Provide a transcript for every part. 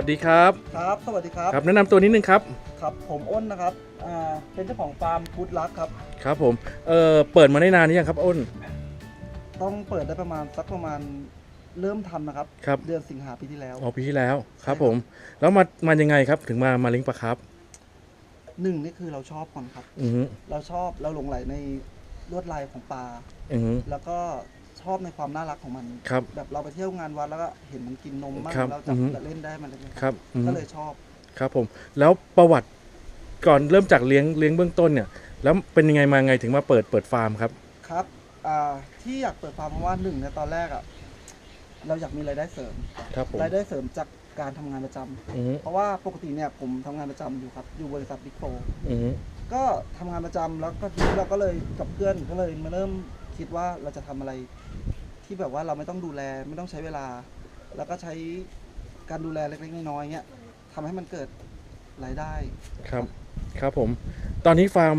วัสดีครับ ครับ สวัสดีครับ ครับ แนะนำตัวนิดนึงครับ ครับ ผมอ้นนะครับอ่าเป็นเจ้าของฟาร์มพุทธรักครับ ครับผม เอ่อเปิดมาได้นานหรือยังครับอ้น ต้องเปิดได้ประมาณสักประมาณเริ่มทำนะครับ ครับ เดือนสิงหาปีที่แล้ว อ๋อปีที่แล้วครับใช่ครับผม แล้วมามายังไงครับ ถึงมา มาเลี้ยงปลาครับ หนึ่งนี่คือเราชอบก่อนครับ อือฮึเราชอบ เราหลงไหลในลวดลายของปลา อือฮึแล้วก็ ชอบในความน่ารักของมัน ครับ แบบเราไปเที่ยวงานวัดแล้วก็เห็นมันกินนมมากครับเราอือฮึจะเล่นได้มันอะไรเงี้ยครับอือฮึ ก็เลยชอบ ครับผม แล้วประวัติก่อนเริ่มจากเลี้ยงเลี้ยงเบื้องต้นเนี่ย แล้วเป็นยังไงมาไงถึงมาเปิดเปิดฟาร์มครับ ครับอ่าที่อยากเปิดฟาร์มเพราะว่าหนึ่งในยตอนแรกอะเราอยากมีรายได้เสริมครับผมรายได้เสริมจากการทำงานประจำอือฮึเพราะว่าปกติเนี่ยผมทำงานประจำอยู่ครับ อยู่บริษัทบิ๊กโฟอือฮึก็ทำงานประจำแล้วก็ทีนี้เราก็เลยกับเพื่อนก็เลยมาเริ่มคิดว่าเราจะทำอะไร ที่แบบว่าเราไม่ต้องดูแลไม่ต้องใช้เวลา แล้วก็ใช้การดูแลเล็กๆน้อยๆเงี้ยทำให้มันเกิดรายได้ ครับ ครับผม ตอนนี้ฟาร์ม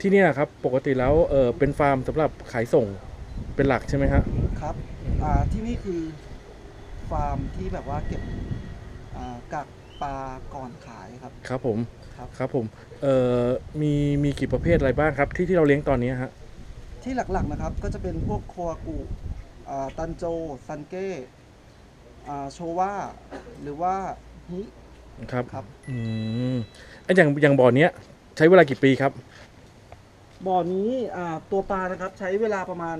ที่เนี่ยครับ ปกติแล้วเออเป็นฟาร์มสำหรับขายส่งเป็นหลักใช่ไหมฮะ ครับอ่าที่นี่คือฟาร์มที่แบบว่าเก็บอ่ากักปลาก่อนขายครับ ครับผม ครับ ครับผม เอ่อมีมีกี่ประเภทอะไรบ้างครับที่ที่เราเลี้ยงตอนนี้ฮะ ที่หลักๆนะครับก็จะเป็นพวกโคอากุอ่าตันโจ ซันเก้อ่าโชวาหรือว่าฮิครับครับอืมไอ้อย่างอย่างบ่อเนี้ยใช้เวลากี่ปีครับ บ่อนี้อ่าตัวปลานะครับใช้เวลาประมาณ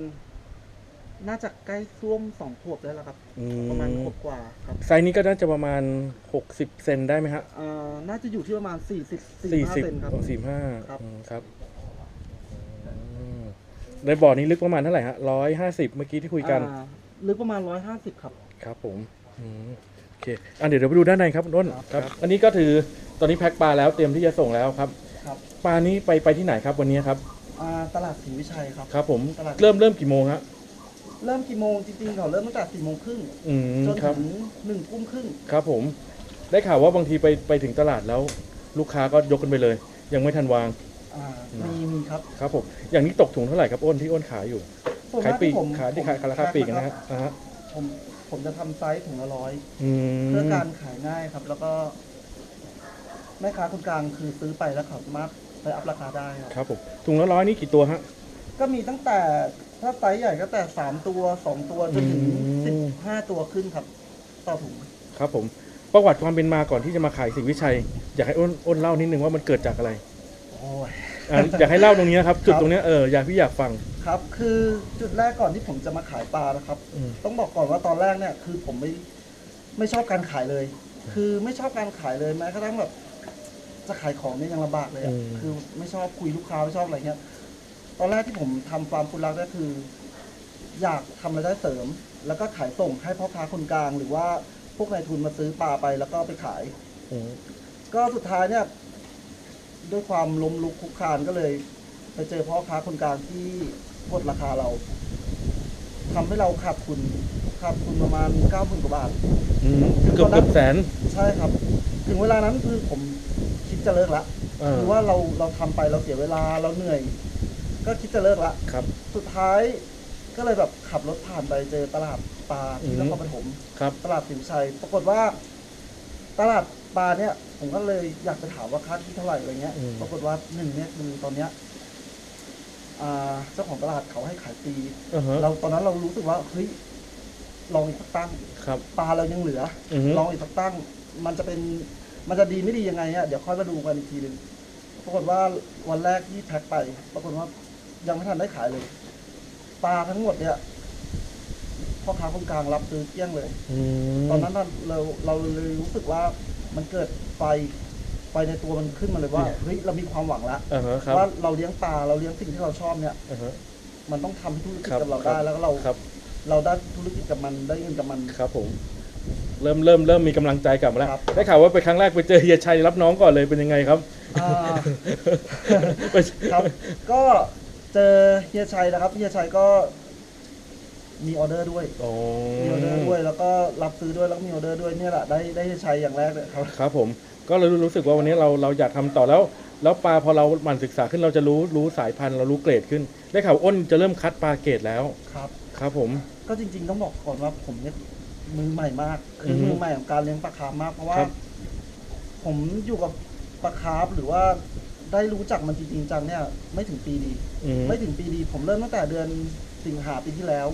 น่าจะใกล้ซ่วมสองขวบได้แล้วครับอืประมาณมขวบกว่าครับไซส์นี้ก็น่าจะประมาณ60เซนได้ไหมฮะอ่าน่าจะอยู่ที่ประมาณ40 45 40เซนครับสี่ห้าครับครับอืม ในบ่อนี้ลึกประมาณเท่าไหร่ฮะร้อยห้าสิบเมื่อกี้ที่คุยกัน อ่าลึกประมาณ 150 ครับ ครับผมอืมโอเคอะเดี๋ยวเดี๋ยวไปดูด้านในครับคุณต้นครับครับ อันนี้ก็ถือตอนนี้แพ็คปลาแล้วเตรียมที่จะส่งแล้วครับครับ ปลานี้ไปไปที่ไหนครับวันนี้ครับ อ่าตลาดศรีวิชัยครับ ครับผมตลาด เริ่มเริ่มกี่โมงฮะเริ่มกี่โมงจริงๆเขาเริ่มตั้งแต่4โมงครึ่งอืมจนครับ ถึง1ทุ่มครึ่งครับผม ได้ข่าวว่าบางทีไปไปถึงตลาดแล้ว ลูกค้าก็ยกกันไปเลย ยังไม่ทันวาง อ่ามีมีครับครับผมอย่างนี้ตกถุงเท่าไหร่ครับอ้นที่อ้นขายอยู่ส่วนขายมากปลีที่กผมขายที่ขายผมราคาปลีกนะแพ็ฮะคอ่าฮะผมผมจะทำไซส์ถุงละร้อยอืมเพื่อการขายง่ายครับ แล้วก็ แม่ค้าคนกลางคือซื้อไปแล้วเขาสามารถไปอัพราคาได้ครับ ครับผมถุงละร้อยนี่กี่ตัวฮะ ก็มีตั้งแต่ถ้าไซส์ใหญ่ก็แต่สามตัวสองตัวจนถึงอืม สิบห้าตัวขึ้นครับ ต่อถุง ครับผมประวัติความเป็นมาก่อนที่จะมาขายสิงห์วิชัย อยากให้อ้นอ้นเล่านิดนึงว่ามันเกิดจากอะไร โอ้ย อะอยากให้เล่าตรงนี้ครับ จุดครับ ตรงเนี้ยเอออยากพี่อยากฟัง ครับคือจุดแรกก่อนที่ผมจะมาขายปลานะครับ อืม ต้องบอกก่อนว่าตอนแรกเนี่ยคือผมไม่ไม่ชอบการขายเลย คือไม่ชอบการขายเลยแม้กระทั่งแบบจะขายของเนี่ยยังลำบากเลยอะคือไม่ชอบคุยลูกค้าไม่ชอบอะไรเงี้ยตอนแรกที่ผมทำฟาร์มคุณรักก็คือ อยากทำรายได้เสริม แล้วก็ขายส่งให้พ่อค้าคนกลาง หรือว่าพวกนายทุนมาซื้อปลาไปแล้วก็ไปขาย อืมก็สุดท้ายเนี่ย ด้วยความล้มลุกคลุกคลานก็เลย ไปเจอพ่อค้าคนกลางที่กดราคาเราทำให้เราขาดทุนขาดทุนประมาณเก้าหมื่นกว่าบาทอืมเกือบเกือบแสนใช่ครับ ถึงเวลานั้นคือผมคิดจะเลิกละเออคือว่าเราเราทำไปเราเสียเวลาเราเหนื่อย ก็คิดจะเลิกละครับ สุดท้ายก็เลยแบบขับรถผ่านไปเจอตลาดปลาอืที่มนครปฐมครับตลาดสินชัย ปรากฏว่า ตลาด ปลาเนี่ยผมก็เลยอยากไปถามว่าค่าที่เท่าไหร่อะไรเงี้ยอืม ปรากฏว่าหนึ่งเนี่ยคือตอนเนี้ยอ่าเจ้าของตลาดเขาให้ขายปีอ่าฮะเราตอนนั้นเรารู้สึกว่าเฮ้ยลองอีกสักตั้งครับ ปลาเรายังเหลืออือฮึ ลองอีกสักตั้ง มันจะเป็นมันจะดีไม่ดียังไงอะเดี๋ยวค่อยมาดูกันอีกทีหนึ่งปรากฏว่าวันแรกที่แพ็คไป ปรากฏว่ายังไม่ทันได้ขายเลยปลาทั้งหมดเนี่ยพ่อค้าคนกลางรับซื้อเกลี้ยงเลย อืมตอนนั้นน่ะเราเราเลยรู้สึกว่า มันเกิดไฟไฟในตัวมันขึ้นมาเลยว่าเฮ้ยเรามีความหวังละอ่าฮะครับว่าเราเลี้ยงปลาเราเลี้ยงสิ่งที่เราชอบเนี่ย อ่าฮะ มันต้องทำให้ธุรกิจครับกับเราครับได้แล้วก็เราครับ เราได้ธุรกิจกับมันได้เงินกับมัน ครับผมเริ่มเริ่มเริ่มมีกำลังใจกลับมาแล้วครับ ได้ข่าวว่าไปครั้งแรกไปเจอเฮียชัยรับน้องก่อนเลยเป็นยังไงครับ อ่าไปครับ ก็เจอเฮียชัยนะครับเฮียชัยก็ มีออเดอร์ด้วยอ๋อมีออเดอร์ด้วยแล้วก็รับซื้อด้วยแล้วก็มีออเดอร์ด้วยเนี่ยแหละได้ได้เฮียชัยอย่างแรกเลยครับ ครับผม ก็เลยรู้สึกว่าวันนี้เราเราอยากทำต่อแล้ว แล้วปลาพอเราหมั่นศึกษาขึ้นเราจะรู้รู้สายพันธุ์เรารู้เกรดขึ้น ได้ข่าวอ้นจะเริ่มคัดปลาเกรดแล้ว ครับ ครับผม ก็จริง ๆ ต้องบอกก่อนว่าผมเนี่ยมือใหม่มากคืออฮึมือใหม่ของการเลี้ยงปลาคาร์ฟมาก เพราะว่า ครับ ผมอยู่กับปลาคาร์ฟหรือว่าได้รู้จักมันจริงๆจังเนี่ย ไม่ถึงปีดี อืม ไม่ถึงปีดี ผมเริ่มตั้งแต่เดือน สิงหาปีที่แล้ว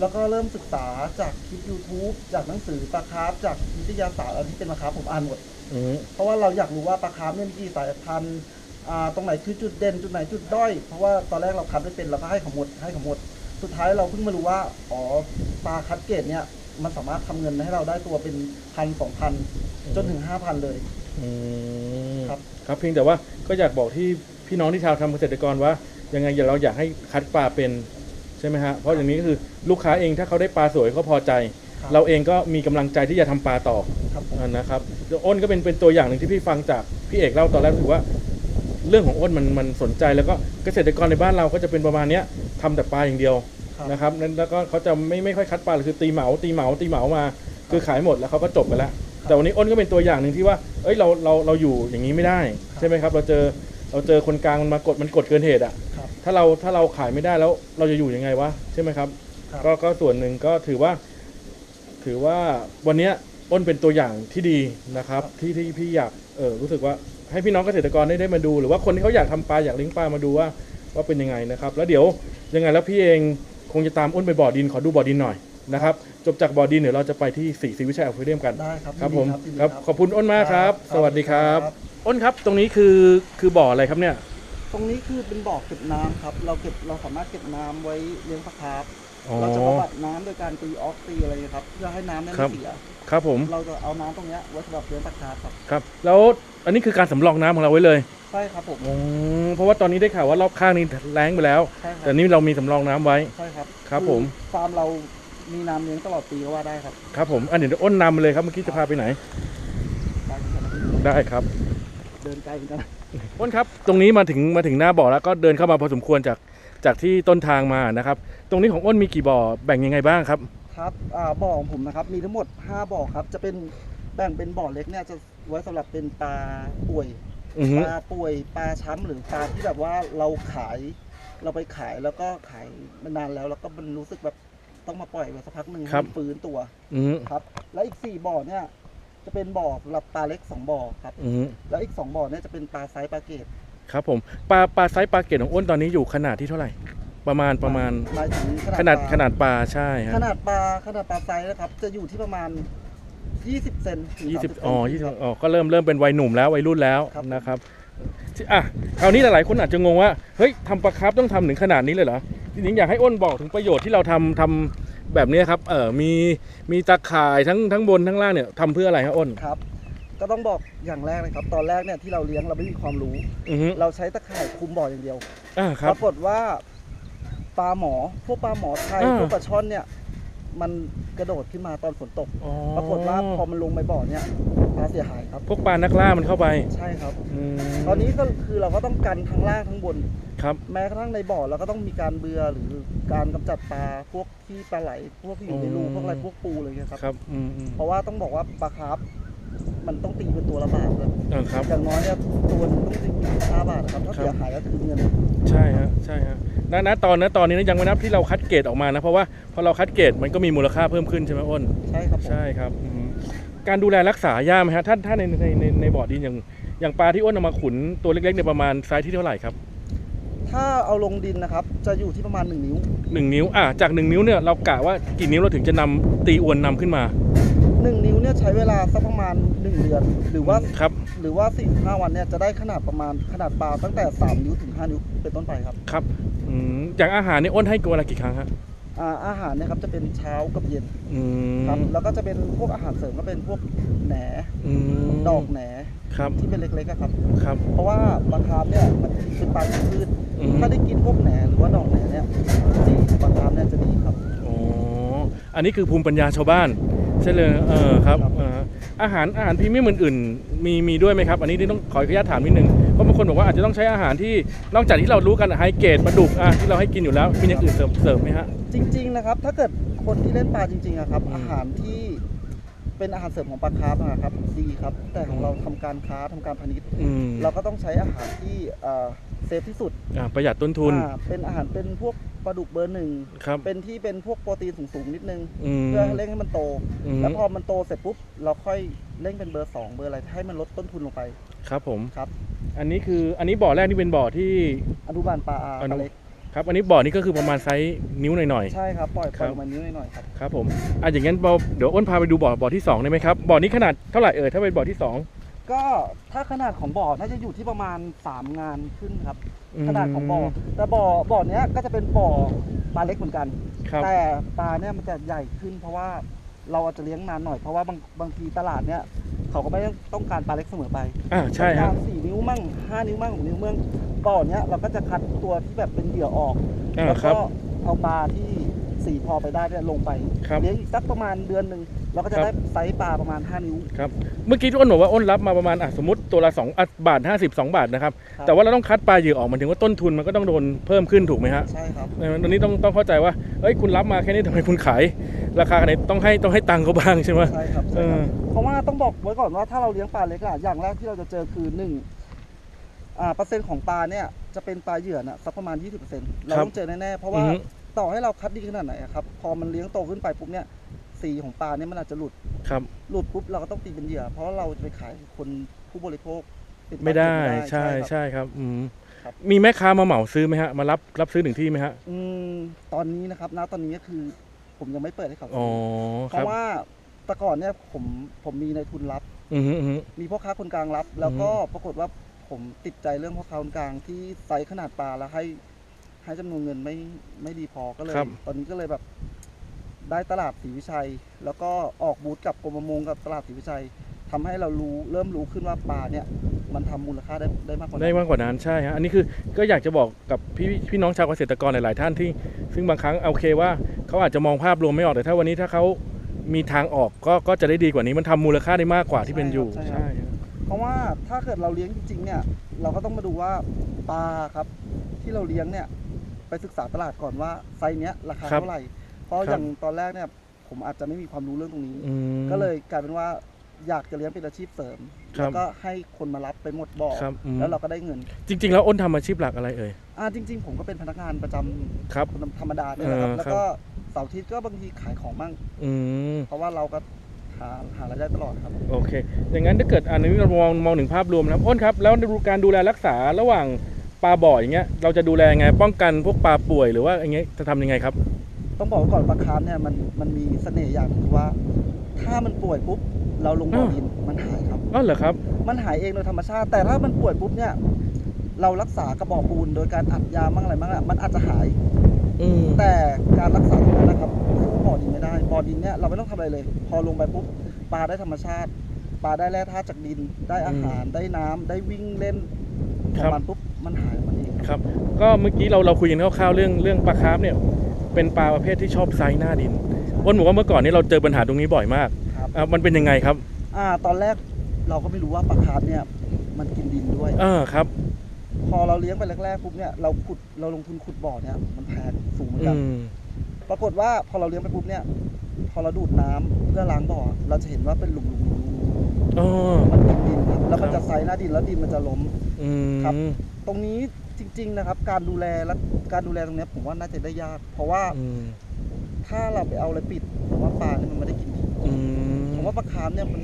แล้วก็เริ่มศึกษาจากคลิป YouTube จากหนังสือปลาคาร์ฟจากวิทยาศาสตร์อะไรที่เป็นปลาคาร์ฟผมอ่านหมด อืมเพราะว่าเราอยากรู้ว่าปลาคาร์ฟเนี่ยมีกี่สายพันธุ์อ่าตรงไหนคือจุดเด่นจุดไหนจุดด้อย เพราะว่าตอนแรกเราคัดไม่เป็นเราก็ให้เขาหมดให้เขาหมด สุดท้ายเราเพิ่งมารู้ว่าอ๋อปลาคัดเกรดเนี่ยมันสามารถทำเงินให้เราได้ตัวเป็นพันสองพันจนถึงห้าพันเลย อืมครับ ครับเพียงแต่ว่าก็อยากบอกที่พี่น้องที่ชาวทำเกษตรกรว่า ยังไงอย่าเราอยากให้คัดปลาเป็นใช่ไหมฮะเพราะอย่างนี้ก็คือลูกค้าเองถ้าเขาได้ปลาสวยเขาพอใจ ครับเราเองก็มีกำลังใจที่จะทำปลาต่อครับผม อ่านะครับเดี๋ยวอ้นก็เป็นเป็นตัวอย่างหนึ่งที่พี่ฟังจากพี่เอกเล่าตอนแรกรู้สึกว่า เรื่องของอ้นมันมันสนใจแล้วก็เกษตรกรในบ้านเราก็จะเป็นประมาณเนี้ยทำแต่ปลาอย่างเดียว ครับ นะครับนั้นแล้วก็เขาจะไม่ไม่ค่อยคัดปลาเลยคือตีเหมาตีเหมาตีเหมามา คือขายหมดแล้วเขาก็จบไปแล้ว แต่วันนี้อ้นก็เป็นตัวอย่างหนึ่งที่ว่า เอ้ยเราเราเราอยู่อย่างนี้ไม่ได้ ใช่ไหมครับ เราเจอ เราเจอคนกลางมันมากดมันกดเกินเหตุอะครับ ถ้าเราถ้าเราขายไม่ได้แล้วเราจะอยู่ยังไงวะใช่ไหมครับ ครับ ก็ก็ส่วนหนึ่งก็ถือว่า ถือว่าวันเนี้ยอ้นเป็นตัวอย่างที่ดีนะครับ ที่ที่พี่อยากเออรู้สึกว่าให้พี่น้องเกษตรกรได้ได้มาดู หรือว่าคนที่เขาอยากทำปลาอยากเลี้ยงปลามาดูว่าว่าเป็นยังไงนะครับ แล้วเดี๋ยวยังไงแล้วพี่เองคงจะตามอ้นไปบ่อดินขอดูบ่อดินหน่อยนะครับ จบจากบ่อดินเดี๋ยวเราจะไปที่สี่สีวิชัยอควาเรียมกันได้ครับครับยิผนมดียินดีครับขอบคุณอ้นมากครับ ครับสวัสดีครับ ครับ อ้นครับตรงนี้คือคือบ่ออะไรครับเนี่ย ตรงนี้คือเป็นบ่อเก็บน้ำครับ เราเก็บเราสามารถเก็บน้ำไว้เลี้ยงปลาคาร์ฟอ๋อเราจะบำบัดน้ำโดยการตีออกตีอะไรอย่างเงี้ยครับ เพื่อให้น้ำเนี่ยครัไม่บ เสีย ครับผมเราจะเอาน้ำตรงเนี้ยไว้สำหรับเลี้ยงปลาคาร์ฟครับครับ แล้วอันนี้คือการสำรองน้ำของเราไว้เลยใช่ครับผมอืมเพราะว่าตอนนี้ได้ข่าวว่ารอบข้างนี้แล้งไปแล้ว ใช่ครัแต่นี่เรามีสำรองน้ำไว้ ใช่ครับครับอผมฟาร์มเรา มีน้ำเลี้ยงตลอดปีก็ว่าได้ครับครับผมอันเดี๋ยวอ้นนำมาเลยครับเมื่อกี้จะพาไปไหน ได้เหมือนกันนะพี่ได้ครับ เดินไกลเหมือนกันนะอ้นครับ ตรงนี้มาถึงมาถึงหน้าบ่อแล้วก็เดินเข้ามาพอสมควรจากจากที่ต้นทางมานะครับ ตรงนี้ของอ้นมีกี่บ่อแบ่งยังไงบ้างครับ ครับอ่าบ่อของผมนะครับ มีทั้งหมด 5 บ่อครับ จะเป็นแบ่งเป็นบ่อเล็กเนี่ยจะไว้สำหรับเป็นปลาป่วยอือฮึปลาป่วยปลาช้ำหรือปลาที่แบบว่าเราขาย เราไปขายแล้วก็ขายมานานแล้ว แล้วก็มันรู้สึกแบบ ต้องมาปล่อยไว้สักพักหนึ่งให้มันฟื้นตัวอือฮึครับ แล้วอีก4บ่อเนี่ย จะเป็นบ่อสำหรับปลาเล็ก2บ่อครับ อือฮึแล้วอีก2บ่อเนี่ยจะเป็นปลาไซส์ปลาเกตครับผมปลาปลาไซส์ปลาเกตของอ้นตอนนี้อยู่ขนาดที่เท่าไหร่ ประมาณประมาณหมายถึงขนาดปลขนาดปลาใช่ฮะขนาดปลาขนาดปลาไซส์นะครับ จะอยู่ที่ประมาณ20เซนถึงยี่สิบ30เซนอ๋อยี่สิบครับ อ๋อก็เริ่มเริ่มเป็นวัยหนุ่มแล้ววัยรุ่นแล้วครับ นะครับที่อะคราวนี้หลายๆคนอาจจะงงว่าเฮ้ยทำปลาคาร์ฟต้องทำถึงขนาดนี้เลยเหรอ จริงๆอยากให้อ้นบอกถึงประโยชน์ที่เราทำทำแบบนี้ครับเออมีมีตาข่ายทั้งทั้งบนทั้งล่างเนี่ยทำเพื่ออะไรครับอ้นครับ ก็ต้องบอกอย่างแรกเลยครับ ตอนแรกเนี่ยที่เราเลี้ยงเราไม่มีความรู้ อือฮึเราใช้ตะข่ายคุมบ่ออย่างเดียว อ่าคปรับรากฏว่าปลาหมอพวกปลาหมอไทยอ่า พวกปลาช่อนเนี่ย มันกระโดดขึ้นมาตอนฝนตก อ๋อปรากฏว่าพอมันลงไปบ่อเนี่ยปลาเสียหายครับพวกปลานักล่ามันเข้าไปใช่ครับ อืมตอนนี้ก็คือเราก็ต้องกันทั้งล่างทั้งบน ครับ แม้กระทั่งในบ่อเราก็ต้องมีการเบือหรือการกำจัดปลาพวกที่ปลาไหล พวกที่อยู่ในรูอืม พวกอะไรพวกปูอะไรเงี้ยครับ ครับอืมอืมเพราะว่าต้องบอกว่าปลาคาร์ฟ มันต้องตีเป็นตัวละบาทเลยอ่าครับ อย่างน้อยเนี่ยตัวหนึงต้องสี่ห้าบาทนะครับถ้าครับเสียหายก็คือเงินใช่ฮะใช่ฮะณณตอนณตอนนี้นะยังไม่นับที่เราคัดเกรดออกมานะ เพราะว่าพอเราคัดเกรดมันก็มีมูลค่าเพิ่มขึ้นใช่ไหมอ้น ใช่ครับผมใช่ครับอืมการดูแลรักษายากไหมฮะถ้าถ้าในในในในบ่อดินอย่างอย่างปลาที่อ้นเอามาขุนตัวเล็กๆเนี่ยประมาณไซส์ที่เท่าไหร่ครับถ้าเอาลงดินนะครับ จะอยู่ที่ประมาณ 1 นิ้ว หนึ่งนิ้วอะจากหนึ่งนิ้วเนี่ยเรากะว่ากี่นิ้วเราถึงจะนำตีอวนนำขึ้นมา 1นิ้วเนี่ยใช้เวลาสักประมาณ1เดือน หรือว่าครับ หรือว่า45วันเนี่ยจะได้ขนาดประมาณขนาดปลาตั้งแต่3นิ้วถึง5นิ้วเป็นต้นไปครับครับอืมอย่างอาหารเนี่ยอ้นให้ตัวละกี่ครั้งฮะอ่าอาหารเนี่ยครับจะเป็นเช้ากับเย็นอืมครับแล้วก็จะเป็นพวกอาหารเสริมก็เป็นพวกแหนอืมดอกแหนครับที่เป็นเล็กๆอะครับ ครับ เพราะว่าปลาคาร์ฟเนี่ยมันเป็นปลากินพืชอืม ถ้าได้กินพวกแหนหรือว่าดอกแหนเนี่ยดีปลาคาร์ฟเนี่ยจะดีครับ อ๋ออันนี้คือภูมิปัญญาชาวบ้าน ใช่เลยเออครับครับเอออาหารอาหารพรีเมียมอื่นๆมีมีด้วยไหมครับ อันนี้ที่ต้องขออนุญาตถามนิดนึงเพราะบางคนบอกว่าอาจจะต้องใช้อาหารที่นอกจากที่เรารู้กันไฮเกรดปลาดุกอะที่เราให้กินอยู่แล้วมีอย่างอื่นเสริมเสริมไหมฮะ จริง ๆ นะครับ ถ้าเกิดคนที่เล่นปลาจริงๆอะครับอืมอาหารที่ เเป็นอาหารเสริมของปลาคาร์ฟนะครับดีครับ แต่ของเราทำการค้าทำการพาณิชย์ อืมเราก็ต้องใช้อาหารที่เอ่อเซฟที่สุดอ่าประหยัดต้นทุนอ่าเป็นอาหารเป็นพวกปลาดุกเบอร์หนึ่งครับเป็นที่เป็นพวกโปรตีนสูงๆนิดนึง อืมเพื่อเร่งให้มันโต อืมแล้วพอมันโตเสร็จปุ๊บเราค่อยเร่งเป็นเบอร์สองเบอร์อะไรให้มันลดต้นทุนลงไป ครับผมครับ อันนี้คืออันนี้บ่อแรกนี่เป็นบ่อที่ อนุบาลปลาอาอนุ ปลาเล็ก ครับอันนี้บ่อนี้ก็คือประมาณไซส์นิ้วหน่อย ใช่ครับปล่อยปครัล่อยบลงมานิ้วหน่อยๆครับๆ ครับผมอะอย่างงั้นเราเดี๋ยวอ้นพาไปดูบ่อบ่อที่สองได้ไหมครับบ่อนี้ขนาดเท่าไหร่เอ่ยถ้าเป็นบ่อที่สองก็ถ้าขนาดของบ่อน่าจะอยู่ที่ประมาณ 3 งานขึ้นครับมขนาดของบ่อแต่บ่อบ่อเนี้ยก็จะเป็นบ่อปลาเล็กเหมือนกัน ครับแต่ปลาเนี่ยมันจะใหญ่ขึ้น เพราะว่าเราอาจจะเลี้ยงนานหน่อยเพราะว่าบางบางทีตลาดเนี่ย เขาก็ไม่ต้องการปลาเล็กเสมอไปอ่าใช่ครับสี่นิ้วมั่งห้านิ้วมั่งหกนิ้วมั่งบ่อเนี้ยเราก็จะคัดตัวที่แบบเป็นเหยื่อออก อ่าแล้วครัก็บเอาปลาที่สีพอไปได้เนี่ยลงไปครับ เลี้ยงอีกสักประมาณเดือนหนึ่งเราก็จะครับได้ไซส์ปลาประมาณ5นิ้ว ครับ เมื่อกี้ที่อ้นบอกว่าอ้นรับมาประมาณอะสมมติตัวละ2อะบาท50 2บาทนะครับ ครับ แต่ว่าเราต้องคัดปลาเหยื่อออกมันถึงว่าต้นทุนมันก็ต้องโดนเพิ่มขึ้นถูกไหมฮะใช่ครับเออตอนนี้ต้องต้องเข้าใจว่าเอ้ยคุณรับมาแค่นี้ทำไมคุณขาย ราคาขนาดนี้ต้องให้ต้องให้ตังค์เขาบ้างใช่ไหมใช่ครับเอใช่คอ รับเพราะว่าต้องบอกไว้ก่อนว่าถ้าเราเลี้ยงปลาเล็กอะอย่างแรกที่เราจะเจอคือหนึ่งอ่าเปอร์เซ็นต์ของปลาเนี่ยจะเป็นปลาเหยื่อน่ะสักประมาณ 20%เราต้องเจอแน่ๆเพราะว่าอือฮึ ต่อให้เราคัดดีขนาดไหนอะครับพอมันเลี้ยงโตขึ้นไปปุ๊บเนี่ยสีของปลาเนี่ยมันอาจจะหลุดครับ หลุดปุ๊บเราก็ต้องตีเป็นเหยื่อ เพราะเราจะไปขายคนผู้บริโภคเป็นปลาไม่ได้เก็บใช่ครับ ใช่ครับอืมครับ มีแม่ค้ามาเหมาซื้อไหมฮะมารับรับซื้อถึงที่ไหมฮะ อืมตอนนี้นะครับณตอนนี้ก็คือ ผมยังไม่เปิดให้เขาอ๋อเพครับราะว่าแต่ก่อนเนี่ยผมผมมีในทุนรับ อือฮึอือฮึ มีพ่อค้าคนกลางรับ แล้วก็ปรากฏว่าผมติดใจเรื่องพ่อค้าคนกลางที่ไซส์ขนาดปลาแล้วให้ให้จำนวนเงินไม่ไม่ดีพอก็เลยตอนนี้ก็เลยแบบได้ตลาดศรีวิชัย แล้วก็ออกบูธกับกรมประมงกับตลาดศรีวิชัย ทำให้เรารู้เริ่มรู้ขึ้นว่าปลาเนี่ยมันทำมูลค่าได้ได้มากกว่าได้นั้นมากกว่านั้นใช่ฮะอันนี้คือก็อยากจะบอกกับพี่พี่น้องชาวเกษตรกรหลาย ๆ ท่านที่ ซึ่งบางครั้งโอเคว่าเขาอาจจะมองภาพรวมไม่ออกแต่ถ้าวันนี้ถ้าเขามีทางออกก็ก็จะได้ดีกว่านี้มันทำมูลค่าได้มากกว่าที่เป็นอยู่ใช่ครับใช่ฮะเพราะว่าถ้าเกิดเราเลี้ยงจริง ๆ เนี่ยเราก็ต้องมาดูว่าปลาครับ ที่เราเลี้ยงเนี่ยไปศึกษาตลาดก่อนว่าไซส์เนี้ยราคาเท่าไหร่ เพราะอย่างตอนแรกเนี่ยผมอาจจะไม่มีความรู้เรื่องตรงนี้อืมก็เลยกลายเป็นว่า อยากจะเลี้ยงเป็นอาชีพเสริม ครับแล้วก็ให้คนมารับไปหมดบ่อครับอืม แล้วเราก็ได้เงินจริง ๆ แล้วอ้นทำอาชีพหลักอะไรเอ่ยอ่าจริง ๆ ผมก็เป็นพนักงานประจำครับ ธรรมดาเนี่ยนะครับ เออแล้วก็เสาร์อาทิตย์ก็บางทีขายของบ้างอืม เพราะว่าเราก็หาหารายได้ตลอดครับ โอเค อย่างนั้นถ้าเกิดอันนี้เรามองมองถึงภาพรวมนะครับอ้นครับ แล้วดูการดูแลรักษาระหว่างปลาบ่ออย่างเงี้ย เราจะดูแลยังไง ป้องกันพวกปลาป่วยหรือว่าอย่างเงี้ยจะทำยังไงครับ ต้องบอกไว้ก่อนปลาคาร์ฟเนี่ยมันมันมีเสน่ห์อย่างหนึงคือว่า ถ้ามันป่วยปุ๊บ เราลงบ่ออ้าวดินมันหายครับอ๋อเหรอครับ มันหายเองโดยธรรมชาติ แต่ถ้ามันป่วยปุ๊บเนี่ย เรารักษากระบอกปูนโดยการอัดยามั่งอะไรมั่งอะมันอาจจะหายอืมแต่การรักษาตรงนั้นนะครับสู้บ่อดินไม่ได้บ่อดินเนี่ยเราไม่ต้องทำอะไรเลย พอลงไปปุ๊บปลาได้ธรรมชาติปลาได้แร่ธาตุจากดิน ได้อาหารได้น้ำได้วิ่งเล่นของมันปุ๊บมันหายมันเองครับ ก็เมื่อกี้เราเราคุยกันคร่าวๆเรื่องเรื่องปลาคาร์ฟเนี่ยเป็นปลาประเภทที่ชอบไซส์หน้าดินอ้นบอกว่าเมื่อก่อนนี้เราเจอปัญหาตรงนี้บ่อยมากครับ อะมันเป็นยังไงครับอ่าตอนแรกเราก็ไม่รู้ว่าปลาคาร์ฟเนี่ยมันกินดินด้วยเออครับ พอเราเลี้ยงไปแรกๆปุ๊บเนี่ยเราขุดเราลงทุนขุดบ่อเนี่ยมันแพงสูงเหมือนอืกันมปรากฏว่าพอเราเลี้ยงไปปุ๊บเนี่ยพอเราดูดน้ำเพื่อล้างบ่อ เราจะเห็นว่าเป็นหลุมๆอ๋อๆมันกินดินครับแล้วมันครัจะบไซหน้าดินแล้วดินมันจะล้ม อืมครับตรงนี้จริง ๆนะครับ การดูแลและการดูแลตรงเนี้ยผมว่าน่าจะได้ยาก เพราะว่าอืมถ้าเราไปเอาอะไรปิดผมว่าปลาเนี่ยมันไม่ได้กิน คาร์ฟเนี่ยมัน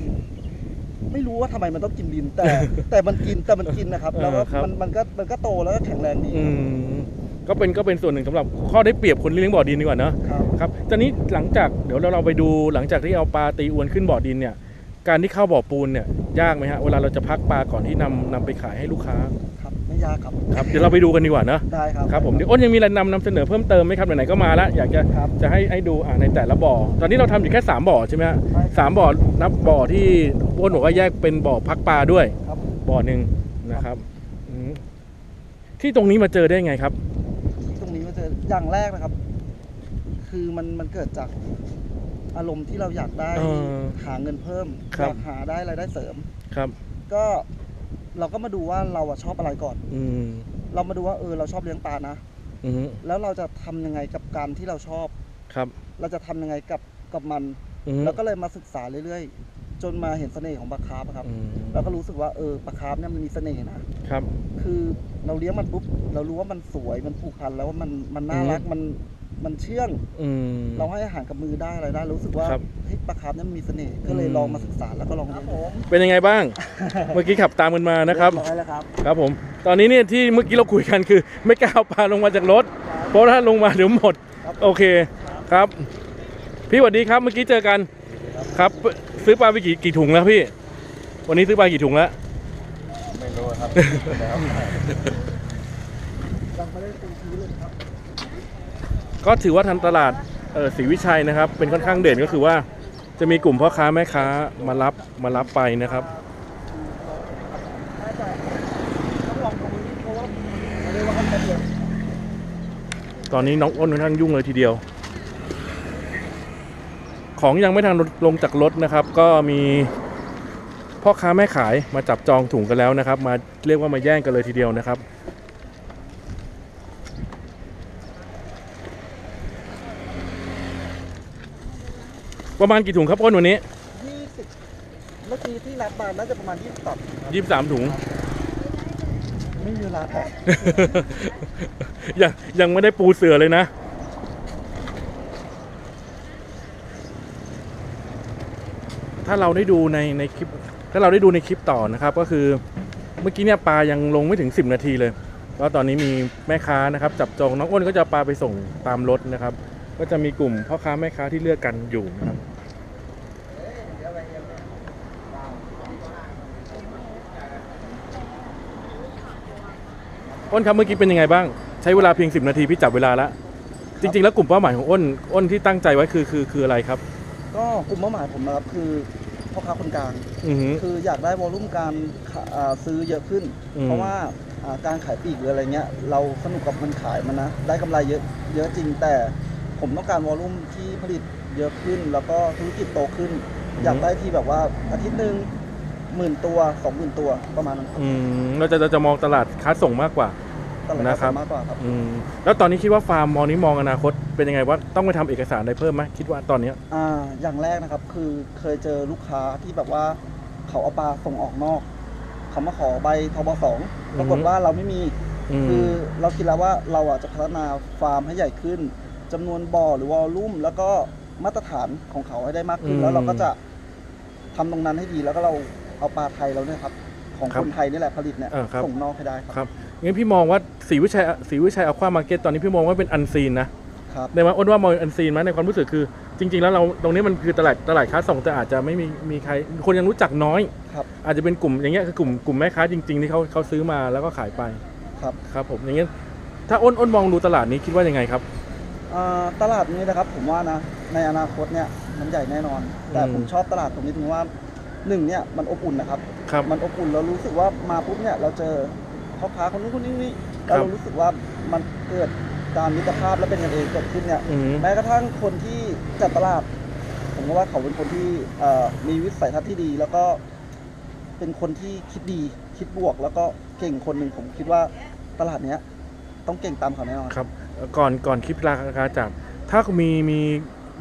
ไม่รู้ว่าทำไมมันต้องกินดิน แต่ แต่มันกินแต่มันกินนะครับ แล้วก็มันมันก็มันก็โตแล้วก็แข็งแรงดีอืมก็เป็นก็เป็นส่วนหนึ่งสำหรับข้อได้เปรียบคนที่เลี้ยงบ่อดินดีกว่าเนอะครับครับตอนนี้หลังจากเดี๋ยวเราเราไปดูหลังจากที่เอาปลาตีอวนขึ้นบ่อดินเนี่ย การที่เข้าบ่อปูนเนี่ยยากไหมฮะเวลาเราจะพักปลาก่อนที่นำนำไปขายให้ลูกค้าครับไม่ ยากครับครับเดี๋ยวเราไปดูกันดีกว่าเนอะได้ครับ ครับผมเดี๋ยวอ้นยังมีอะไรนำนำเสนอเพิ่มเติมไหมครับไหนๆก็มาแล้วอยากจะครับ จะให้ให้ดูอ่าในแต่ละบ่อ ตอนนี้เราทำอยู่แค่สามบ่อใช่ไหมฮะใช่ครับสามบ่อนับบ่อที่อ้นบอกว่าแยกเป็นบ่อพักปลาด้วย ครับ บ่อหนึ่งนะครับอืมที่ตรงนี้มาเจอได้ไงครับ ตรงนี้มันจะอย่างแรกนะครับ คือมันมันเกิดจากอารมณ์ที่เราอยากได้เออหาเงินเพิ่มครัอบ ยากหาได้รายได้เสริม ครับ ก็ เราก็มาดูว่าเราอะชอบอะไรก่อน อืมเรามาดูว่าเออเราชอบเลี้ยงปลานะ อืมแล้วเราจะทำยังไงกับการที่เราชอบ ครับเราจะทำยังไงกับกับมันออืมแล้วก็เลยมาศึกษาเรื่อยๆ จนมาเห็นเสน่ห์ของปลาคาร์ฟอะครับ อืมแล้วก็รู้สึกว่าเออปลาคาร์ฟเนี่ยมันมีเสน่ห์นะ ครับ คือเราเลี้ยงมันปุ๊บเรารู้ว่ามันสวยมันผูกพันแล้วว่ามันมันน่ารักมัน มันเชื่อง อืม เราให้อาหารกับมือได้อะไรได้รู้สึกว่าครับ เฮ้ยปลาคาร์ฟเนี่ยมันมีเสน่ห์ก็เลยอืมลองมาศึกษาแล้วก็ลองเลี้ยงดูเป็นยังไงบ้าง เมื่อกี้ขับตามกันมานะครับ เยอยแล้วครับครับผม ตอนนี้เนี่ยที่เมื่อกี้เราคุยกันคือ ไม่กล้าเอาปลาลงมาจากรถ เพราะถ้าลงมาเดี๋ยวหมดครับโอเคครับ พี่สวัสดีครับ เมื่อกี้เจอกัน ครับ ซื้อปลาไปกี่กี่ถุงแล้วพี่ วันนี้ซื้อปลากี่ถุงแล้ว ไม่รู้ครับ ยังไม่ได้ตีชื้นเลยครับ ก็ถือว่าทางตลาดศรีวิชัยนะครับ เป็นค่อนข้างเด่นก็คือว่าจะมีกลุ่มพ่อค้าแม่ค้ามารับมารับไปนะครับตองลองตรงนี้เพราะว่าเรียกว่าเขาเป็นเลยตอนนี้น้องอ้นค่อนข้างยุ่งเลยทีเดียว ของยังไม่ทันลงจากรถนะครับ ก็มีพ่อค้าแม่ขายมาจับจองถุงกันแล้วนะครับ มาเรียกว่ามาแย่งกันเลยทีเดียวนะครับ ประมาณกี่ถุงครับอ้นวันนี้ยี่สิบเมื่อกี้ที่นับมาน่าจะประมาณยี่สิบตับยี่สิบสามถุง ไม่มีเวลาออกยังยังไม่ได้ปูเสือเลยนะ ถ้าเราได้ดูในในคลิป ถ้าเราได้ดูในคลิปต่อนะครับ ก็คือเมื่อกี้เนี่ยปลายังลงไม่ถึง 10 นาทีเลยก็ตอนนี้มีแม่ค้านะครับ จับจองน้องอ้นก็จะเอาปลาไปส่งตามรถนะครับ ก็จะมีกลุ่มพ่อค้าแม่ค้าที่เลือกกันอยู่นะครับ อ้นครับเมื่อกี้เป็นยังไงบ้าง ใช้เวลาเพียง 10 นาทีพี่จับเวลาแล้วจริง ๆ แล้วกลุ่มเป้าหมายของอ้นอ้นที่ตั้งใจไว้คือคือคืออะไรครับ ก็กลุ่มเป้าหมายผมนะครับคือพ่อค้าคนกลางอือหือคืออยากได้วอลลุ่มการขาอ่าซื้อเยอะขึ้น อืม เพราะว่าอ่าการขายปลีกหรืออะไรเงี้ย เราสนุกกับมันขายมันนะได้กำไรเยอะเยอะจริงแต่ ผมต้องการวอลลุ่มที่ผลิตเยอะขึ้น แล้วก็ธุรกิจโตขึ้น อยากได้ที่แบบว่าอาทิตย์หนึ่งหมื่นตัวสองหมื่นตัวประมาณนั้นครับอืมเราจะเราจะมองตลาดค้าส่งมากกว่า ตลาดนะครับ มากกว่าครับ อืมแล้วตอนนี้คิดว่าฟาร์มมอนี้มองอนาคตเป็นยังไงว่าต้องไปทำเอกสารอะไรเพิ่มไหมคิดว่าตอนเนี้ย อ่าอย่างแรกนะครับคือเคยเจอลูกค้าที่แบบว่าเขาเอาปลาส่งออกนอก เขามาขอใบทบสองปรากฏว่าเราไม่มี อืม คือเราคิดแล้วว่าเราอะจะพัฒนาฟาร์มให้ใหญ่ขึ้น จำนวนบ่อหรือวอลลุ่มแล้วก็มาตรฐานของเขาให้ได้มากขึ้นแล้วเราก็จะทำตรงนั้นให้ดีแล้วก็เราเอาปลาไทยเราเนี่ยครับ ของคนไทยนี่แหละผลิตเนี่ยเออครับ ส่งนอกให้ได้ครับครับงั้นพี่มองว่าสีวิชัยสีวิชัยอความาร์เก็ตตอนนี้พี่มองว่าเป็นอันซีนนะครับ ในว่าอ้นว่ามองอันซีนไหมในความรู้สึกคือ จริง ๆ แล้วเราตรงนี้มันคือตลาดตลาดค้าส่งแต่อาจจะไม่มีมีใครคนยังรู้จักน้อย ครับ อาจจะเป็นกลุ่มอย่างเงี้ยคือกลุ่มกลุ่มแม่ค้าจริง ๆ ที่เขาเขาซื้อมาแล้วก็ขายไปครับ ครับผมอย่างเงี้ยถ้าอ้นอ้นมองดูตลาดนี้คิดว่ายังไงครับอ่า ตลาดนี้นะครับผมว่านะในอนาคตเนี่ยมันใหญ่แน่นอน แต่อืมผมชอบตลาดตรงนี้ตรงที่ว่าหนึ่งเนี่ยมันอบอุ่นนะครับครับ มันอบอุ่นเรารู้สึกว่ามาปุ๊บเนี่ยเราเจอพ่อค้าคนนู้นคนนี้นี่ครัแล้วบเรารู้สึกว่ามันเกิดการมิตรภาพและเป็นกันเองเกิดขึ้นเนี่ยอืมแม้กระทั่งคนที่จัดตลาด ผมก็ว่าเขาเป็นคนที่เอ่อมีวิสัยทัศน์ที่ดี แล้วก็เป็นคนที่คิดดีคิดบวก แล้วก็เก่งคนหนึ่งผมคิดว่าตลาดเนี้ยต้องเก่งตามเขาแน่นอนครับ ก่อนก่อนคลิปราคาจากถ้ามีมี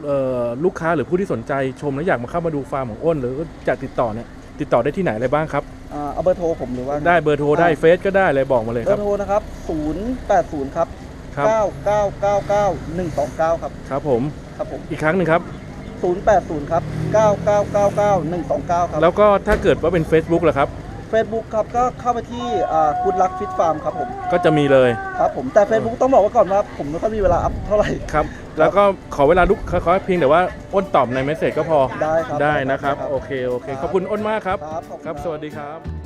เอ่อลูกค้าหรือผู้ที่สนใจชมแล้วอยากมาเข้ามาดูฟาร์มของอ้น หรืออยากติดต่อเนี่ยติดต่อได้ที่ไหนอะไรบ้างครับอ่าเอาเบอร์โทรผมหรือว่าได้เบอร์โทรได้อ่าเฟซก็ได้เลยบอกมาเลยเบคอรับร์โทรนะครับ 080ครับครับ 9999 129 ครับ ครับผมครับผมอีกครั้งหนึ่งครับ 080 ครับ 9999 129 ครับ แล้วก็ถ้าเกิดว่าเป็น Facebook ล่ะครับ Facebook ครับก็เข้าไปที่อ่า Good Luck Fit Farm ครับผม ก็จะมีเลยครับผมแต่ Facebook ต้องบอกไว้ก่อนว่าผมไม่ค่อยมีเวลาอัพเท่าไหร่ครับ แล้วก็ขอเวลาลุกขอเพียงแต่ว่าอ้นตอบในเมสเซจก็พอได้ครับได้นะครับได้โอเคโอเค ขอบคุณอ้นมากครับครับขอบณครับสวัสดีครับ